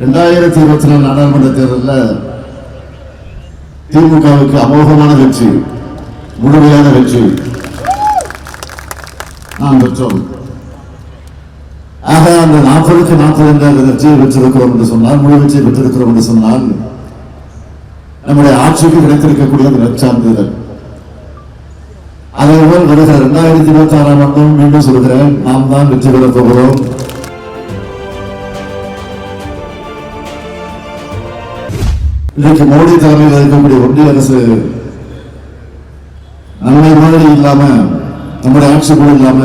ரெண்டாயிரத்தி இருபத்தி நாலு நாடாளுமன்ற தேர்தலில் திமுகவுக்கு அமோகமான வெற்றி முழுமையான வெற்றி நாம் பெற்றோம். ஆக அந்த நாற்பதுக்கு நாற்பது என்ற அந்த வெற்றியை பெற்றிருக்கிறோம் என்று சொன்னால் முழு வெற்றியை பெற்றிருக்கிறோம் என்று சொன்னால் நம்முடைய ஆட்சிக்கு கிடைத்திருக்கக்கூடிய அந்த நற்சான்றிதழ் அதேபோல் வருகிற இரண்டாயிரத்தி இருபத்தி ஆறாம் ஆண்டும் மீண்டும் சொல்கிறேன் நாம் தான் வெற்றி பெறப் போகிறோம். இன்றைக்கு மோடி தலைமையில் இருக்கக்கூடிய ஒன்றிய அரசு நம்மை மாதிரி இல்லாம நம்முடைய ஆட்சி கூட இல்லாம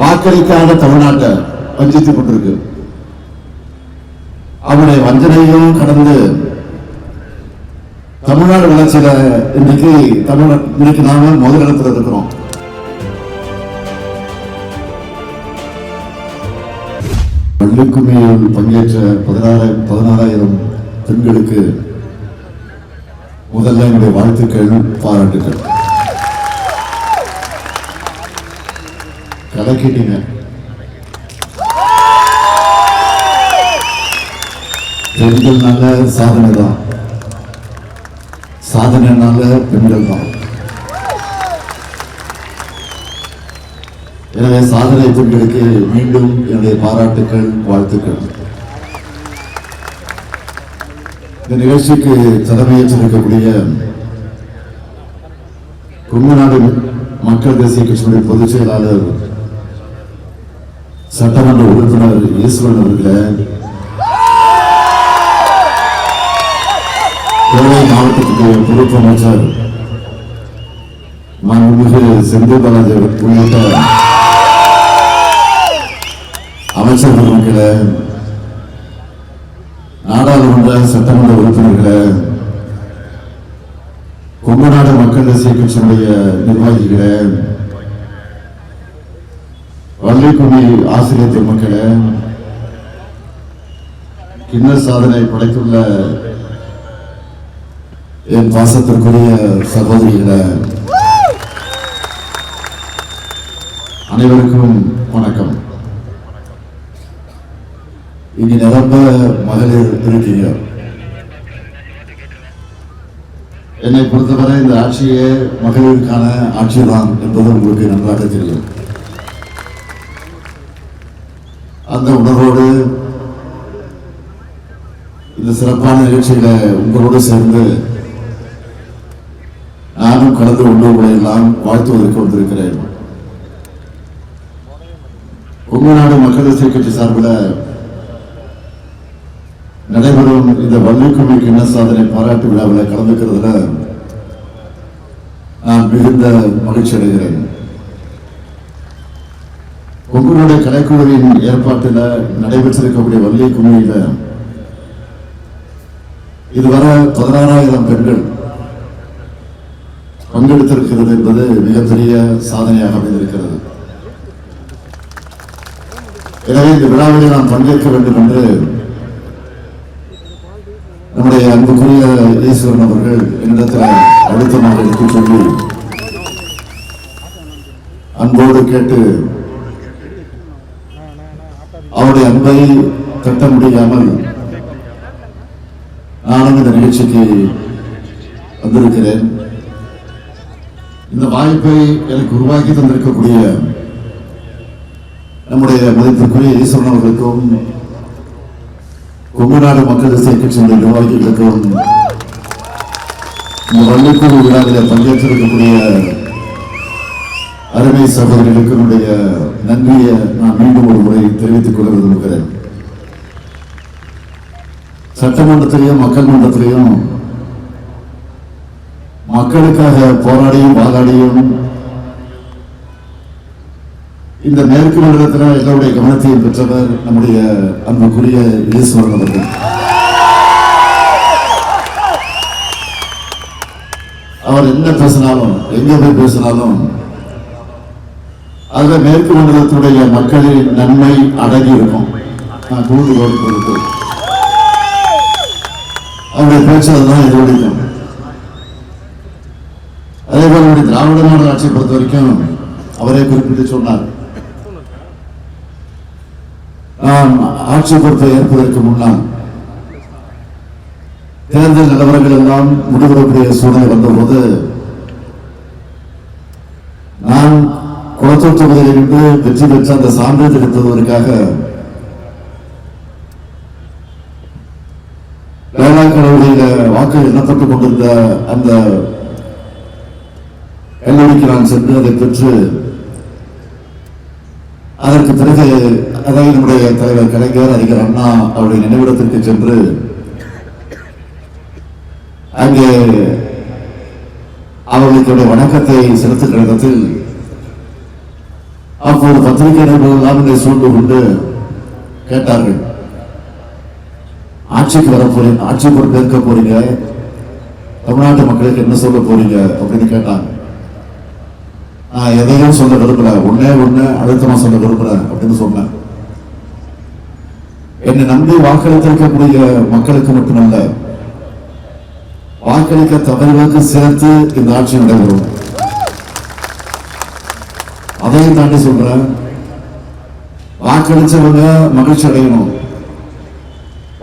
வாக்களிக்காத தமிழ்நாட்டை வஞ்சித்துக் கொண்டிருக்கு. அவருடைய வஞ்சனையும் கடந்து தமிழ்நாடு வளர்ச்சியில இன்னைக்கு தமிழ் இன்னைக்கு நாம முதலிடத்தில் இருக்கிறோம். பள்ளிக்குமையில் பங்கேற்ற பதினாறாயிரம் பதினாறாயிரம் பெண்களுக்கு முதல்ல என்னுடைய வாழ்த்துக்கள் பாராட்டுக்கள். கலக்கிட்டீங்க பெண்கள்னால சாதனை தான். சாதனைனால பெண்கள் தான். எனவே சாதனை பெண்களுக்கு மீண்டும் என்னுடைய பாராட்டுக்கள் வாழ்த்துக்கள். இந்த நிகழ்ச்சிக்கு தலைமையேற்றிருக்கக்கூடிய கொங்குநாடு மக்கள் தேசிய கட்சியினுடைய பொதுச் செயலாளர் சட்டமன்ற உறுப்பினர் ஈஸ்வரன் அவர்களே கோவை மாவட்டத்துக்கு பொறுப்பு அமைச்சர் மாண்புமிகு செந்தில் பாலாஜி உள்ளிட்ட அமைச்சர் பெருமக்களே நாடாளுமன்ற சட்டமன்ற உறுப்பினர்களே கொங்குநாடு மக்கள் தேசிய கட்சியினுடைய நிர்வாகிகளை வள்ளிக்குடி ஆசிரியர் பெருமக்களே கிண்ண சாதனை படைத்துள்ள என் பாசத்திற்குரிய சகோதரிகளை அனைவருக்கும் வணக்கம். இங்கு நிரம்ப மகளிர் இருக்கீங்க என்னை பொறுத்தவரை இந்த ஆட்சியே மகளிருக்கான ஆட்சிதான் என்பது உங்களுக்கு நன்றாக தெரியும். அந்த உணர்வோடு இந்த சிறப்பான நிகழ்ச்சியில உங்களோடு சேர்ந்து நானும் கலந்து கொண்டு எல்லாம் வாழ்த்துவதற்கு வந்திருக்கிறேன். கொங்குநாடு மக்கள் தேசிய கட்சி சார்பில் நடைபெறும் இந்த வள்ளிக்குமி என்ன சாதனை பாராட்டு விழாவில் கலந்துக்கிறதுல நான் மிகுந்த மகிழ்ச்சி அடைகிறேன். கொங்குநாடு கலைக்குழுவின் ஏற்பாட்டில் நடைபெற்றிருக்கக்கூடிய வள்ளி குமிழியில இதுவரை பதினாறாயிரம் பெண்கள் பங்கெடுத்திருக்கிறது என்பது மிகப்பெரிய சாதனையாக அமைந்திருக்கிறது. எனவே இந்த விழாவில் நான் பங்கேற்க வேண்டும் என்று நம்முடைய அன்புக்குரிய ஈஸ்வரன் அவர்கள் என்னிடத்தில் நாள் எடுத்துச் சொல்லி அன்போடு கேட்டு அவருடைய அன்பை கட்ட முடியாமல் நானும் இந்த நிகழ்ச்சிக்கு வந்திருக்கிறேன். இந்த வாய்ப்பை எனக்கு உருவாக்கி தந்திருக்கக்கூடிய நம்முடைய மதிப்பிற்குரிய ஈஸ்வரன் அவர்களுக்கும் கொங்குநாடு மக்கள் தேசிய சென்ற நிர்வாகிகளுக்கும் இந்த வள்ளிக்குழு விழாவில் பங்கேற்றிருக்கக்கூடிய அருமை சகோதரிகளுக்கு என்னுடைய நன்றியை நான் மீண்டும் ஒரு முறை தெரிவித்துக் கொள்ள விரும்புகிறேன். சட்டமன்றத்திலையும் மக்கள் மன்றத்திலையும் மக்களுக்காக போராடியும் வாதாடியும் இந்த மேற்கு மண்டலத்தில் எல்லோருடைய கவனத்தையும் பெற்றவர் நம்முடைய அன்புக்குரிய ஈஸ்வரன் அவர்கள். அவர் என்ன பேசினாலும் எங்க போய் பேசினாலும் அதுல மேற்கு மண்டலத்துடைய மக்களின் நன்மை அடங்கி இருக்கும். நான் தூண்டுகோடு கொடுத்து அவருடைய பேச்சு அதுதான் எதிரொலிக்கும். அதே போல திராவிட மாடல் ஆட்சியை பொறுத்த வரைக்கும் அவரே குறிப்பிட்டு சொன்னார். நான் ஆட்சி பொறுப்பை ஏற்பதற்கு முன்னால் தேர்தல் நிலவரங்கள் எல்லாம் முடிவெடுக்கக்கூடிய சூழ்நிலை வந்தபோது நான் குளத்தூர் தொகுதியில் இருந்து வெற்றி பெற்ற அந்த சான்றிதழ் எடுத்ததற்காக வேளாண் கடவுளில வாக்கு எண்ணப்பட்டுக் கொண்டிருந்த அந்த கல்லூரிக்கு நான் சென்று அதை பெற்று அதற்கு பிறகு அதை நம்முடைய தலைவர் கலைஞர் அறிஞர் அண்ணா அவருடைய நினைவிடத்திற்கு சென்று அங்கே அவர்களுடைய என்னுடைய வணக்கத்தை செலுத்துகிற இடத்தில் அப்போது பத்திரிகை நிருபர்கள் என்னை சூழ்ந்து கொண்டு கேட்டார்கள். ஆட்சிக்கு வர போறீங்க ஆட்சி பொறுப்பேற்க போறீங்க. தமிழ்நாட்டு மக்களுக்கு என்ன சொல்ல போறீங்க? அப்படின்னு கேட்டாங்க. நான் எதையும் சொல்ல விரும்பல. ஒன்னே ஒண்ணு அழுத்தமா சொல்ல விரும்பல அப்படின்னு சொன்னேன் என்னை நம்பி வாக்களித்திருக்கக்கூடிய மக்களுக்கு மட்டுமல்ல வாக்களிக்க தவறுகளுக்கு சேர்த்து இந்த ஆட்சி நடைபெறும். அதையும் தாண்டி சொல்றேன் வாக்களிச்சவங்க மகிழ்ச்சி அடையணும்.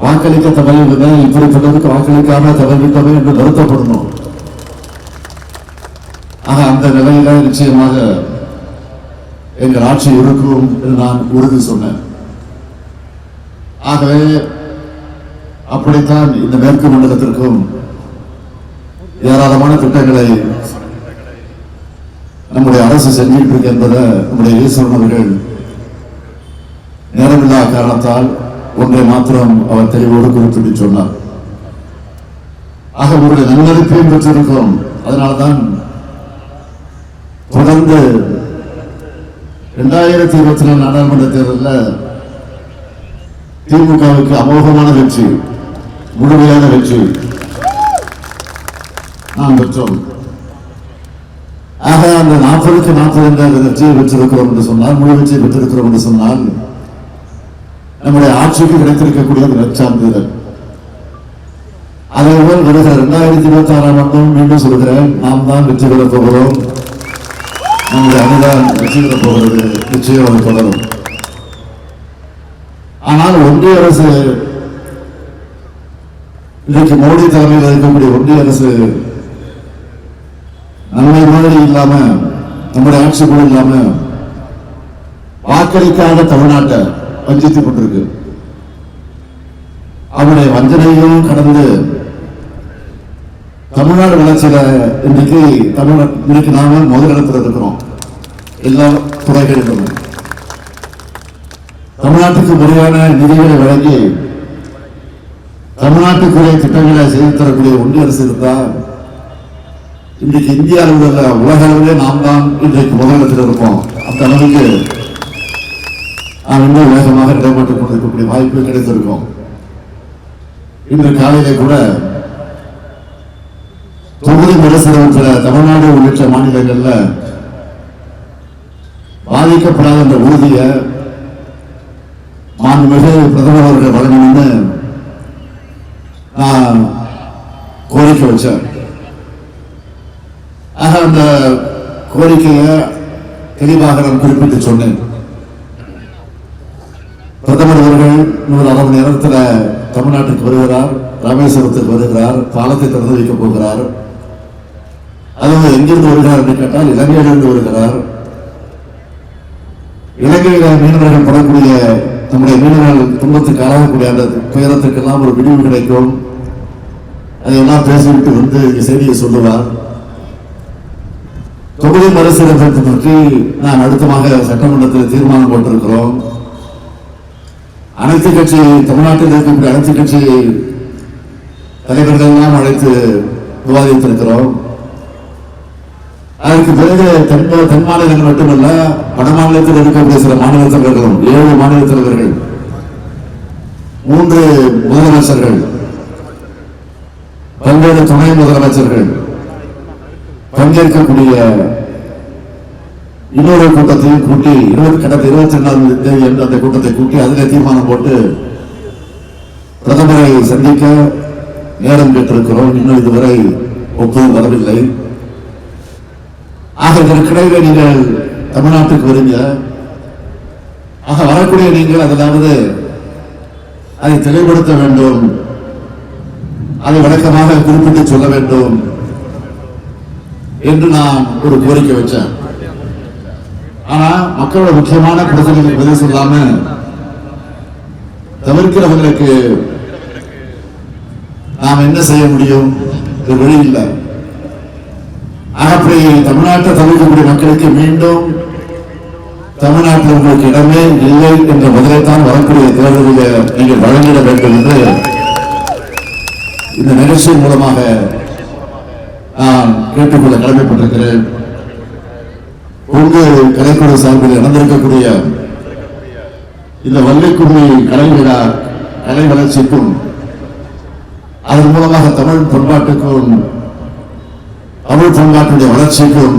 வாக்களிக்க தவறிவிட இப்படிப்பட்டதுக்கு வாக்களிக்காம தவறிவிட்டவை என்று வருத்தப்படணும். ஆக அந்த நிலையில நிச்சயமாக எங்கள் ஆட்சி இருக்கும் என்று நான் உறுதி சொன்னேன். ஆகவே அப்படித்தான் இந்த மேற்கு மண்டலத்திற்கும் ஏராளமான திட்டங்களை நம்முடைய அரசு செஞ்சுட்டு இருக்கு என்பதை நம்முடைய ஈஸ்வரன் அவர்கள் நேரமில்லா காரணத்தால் ஒன்றை மாத்திரம் அவர் தெளிவோடு குறிப்பிட்டு சொன்னார். ஆக உங்களுடைய நன்மதிப்பையும் பெற்றிருக்கிறோம். அதனால்தான் தொடர்ந்து இரண்டாயிரத்தி இருபத்தி நாலு நாடாளுமன்ற தேர்தலில் திமுகவுக்கு அமோகமான வெற்றி முழுமையான வெற்றி நாம் பெற்றோம். ஆக அந்த நாற்பதுக்கு நாற்பது என்ற வெற்றியை பெற்றிருக்கிறோம் என்று சொன்னால் முழு வெற்றியை பெற்றிருக்கிறோம் என்று சொன்னால் நம்முடைய ஆட்சிக்கு கிடைத்திருக்கக்கூடிய அந்த நற்சான்றிதழ் அதேபோல் வருகிற இரண்டாயிரத்தி இருபத்தி ஆறாம் ஆண்டும் மீண்டும் சொல்கிறேன் நாம் தான் வெற்றி பெறப் போகிறோம். நம்முடைய அணிதான் வெற்றி பெறப் போகிறது. நிச்சயம் அது தொடரும். ஆனால் ஒன்றிய அரசு இன்றைக்கு மோடி தலைமையில் இருக்கக்கூடிய ஒன்றிய அரசு நம்மை மாதிரி இல்லாம நம்முடைய ஆட்சி கூட இல்லாம வாக்களிக்காத தமிழ்நாட்டை வஞ்சித்துக் கொண்டிருக்கு. அவருடைய வஞ்சனையும் கடந்து தமிழ்நாடு வளர்ச்சியில இன்னைக்கு தமிழ் இன்னைக்கு நாம முதலிடத்தில் இருக்கிறோம். எல்லா துறைகளிலும். தமிழ்நாட்டுக்கு முறையான நிதிகளை வழங்கி தமிழ்நாட்டுக்குரிய திட்டங்களை செய்து தரக்கூடிய ஒன்றிய அரசு இருந்தால் இன்றைக்கு இந்திய அளவில் உலக அளவிலே நாம் தான் இன்றைக்கு முதலிடத்தில் இருப்போம் அந்த அளவுக்கு நாம் இன்னும் வேகமாக இடமாற்றிக் கொண்டிருக்கக்கூடிய வாய்ப்பு கிடைத்திருக்கும். இன்று காலையிலே கூட தொகுதி மறுசீரமைப்புல தமிழ்நாடு உள்ளிட்ட மாநிலங்களில் பாதிக்கப்படாத அந்த உறுதியை மாண்புமிகு பிரதமர் அவர்கள் வழங்கணும்னு நான் கோரிக்கை வச்சேன். ஆக அந்த கோரிக்கையை தெளிவாக நான் குறிப்பிட்டு சொன்னேன். பிரதமர் அவர்கள் இன்னொரு அரை மணி நேரத்தில் தமிழ்நாட்டுக்கு வருகிறார் ராமேஸ்வரத்துக்கு வருகிறார் பாலத்தை திறந்து வைக்கப் போகிறார். அதாவது எங்கிருந்து வருகிறார் என்று கேட்டால் இலங்கையிலிருந்து வருகிறார். இலங்கையில் மீனவர்கள் படக்கூடிய நம்முடைய வீடுகள் துன்பத்துக்கு ஆளாகக்கூடிய அந்த துயரத்துக்கெல்லாம் ஒரு விடிவு கிடைக்கும். அதையெல்லாம் பேசிவிட்டு வந்து இங்க செய்தியை சொல்லுவார். தொகுதி மறுசீரமைப்பு பற்றி நான் அடுத்தமாக சட்டமன்றத்தில் தீர்மானம் போட்டிருக்கிறோம். அனைத்து கட்சி தமிழ்நாட்டில் இருக்கக்கூடிய அனைத்து கட்சி தலைவர்கள் எல்லாம் அழைத்து விவாதித்திருக்கிறோம். இதற்கு பிறகு தென் தென் மாநிலங்கள் மட்டுமல்ல வட மாநிலத்தில் இருக்கக்கூடிய சில மாநில தலைவர்களும் ஏழு மாநில தலைவர்கள் மூன்று முதலமைச்சர்கள் பல்வேறு துணை முதலமைச்சர்கள் பங்கேற்கக்கூடிய இன்னொரு கூட்டத்தையும் கூட்டி இருபது கடந்த இருபத்தி ரெண்டாம் தேதி என்று அந்த கூட்டத்தை கூட்டி அதில் தீர்மானம் போட்டு பிரதமரை சந்திக்க நேரம் கேட்டிருக்கிறோம். இன்னும் இதுவரை ஒப்புதல் வரவில்லை. ஆக இதற்கிடையில நீங்கள் தமிழ்நாட்டுக்கு வருங்க. ஆக வரக்கூடிய நீங்கள் அதாவது அதை தெளிவுபடுத்த வேண்டும். அதை வழக்கமாக குறிப்பிட்டு சொல்ல வேண்டும் என்று நான் ஒரு கோரிக்கை வச்சேன் ஆனா மக்களோட முக்கியமான பிரச்சனைகளுக்கு பதில் சொல்லாம தவிர்க்கிறவங்களுக்கு நாம் என்ன செய்ய முடியும்? இது வழி இல்லை. அப்படி தமிழ்நாட்டை தவிர்க்கக்கூடிய மக்களுக்கு மீண்டும் தமிழ்நாட்டில் உங்களுக்கு இடமே இல்லை என்ற முதலைத்தான் வரக்கூடிய தேர்தலில் நீங்கள் வழங்கிட வேண்டும் என்று இந்த நிகழ்ச்சியின் மூலமாக நான் கேட்டுக்கொள்ள கடமைப்பட்டிருக்கிறேன். உங்கள் கலைக்குழு சார்பில் நடந்திருக்கக்கூடிய இந்த வள்ளிக்கும்மி கலை விழா கலை வளர்ச்சிக்கும் அதன் மூலமாக தமிழ் பண்பாட்டுக்கும் தமிழ் பண்பாட்டுடைய வளர்ச்சிக்கும்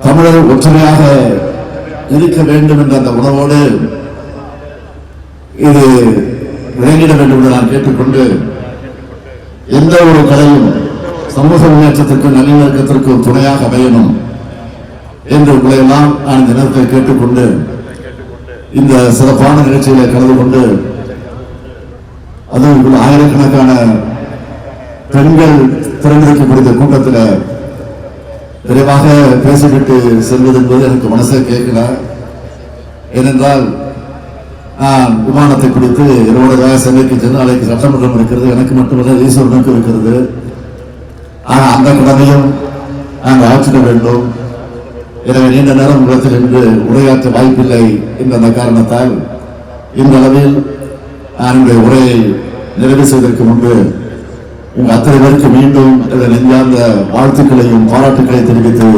தமிழர் ஒற்றுமையாக இருக்க வேண்டும் என்ற அந்த உணவோடு இது விளங்கிட வேண்டும் என்று நான் கேட்டுக்கொண்டு எந்த ஒரு கலையும் சமூக முன்னேற்றத்திற்கும் நல்லிணக்கத்திற்கும் துணையாக அமையணும் என்று உங்களையெல்லாம் நான் இந்த நேரத்தில் கேட்டுக்கொண்டு இந்த சிறப்பான நிகழ்ச்சியில கலந்து கொண்டு அதுவும் ஆயிரக்கணக்கான பெண்கள் திறந்திருக்கக்கூடிய கூட்டத்தில் விரைவாக பேசிவிட்டு செல்வது என்பது எனக்கு மனசே கேட்கல. ஏனென்றால் நான் விமானத்தை பிடித்து இருபதாக சென்னைக்கு சென்று நாளைக்கு சட்டமன்றம் இருக்கிறது. எனக்கு மட்டுமல்ல ஈஸ்வரனுக்கு இருக்கிறது. ஆனால் அந்த கடமையும் நாங்கள் ஆற்றிட வேண்டும். எனவே நீண்ட நேரம் உலகத்தில் இன்று உரையாற்ற வாய்ப்பில்லை என்ற அந்த காரணத்தால் இந்த அளவில் நான் என்னுடைய உரையை நிறைவு செய்வதற்கு முன்பு அத்தனை பேருக்கு மீண்டும் நெஞ்சார்ந்த வாழ்த்துக்களையும் பாராட்டுக்களையும் தெரிவித்து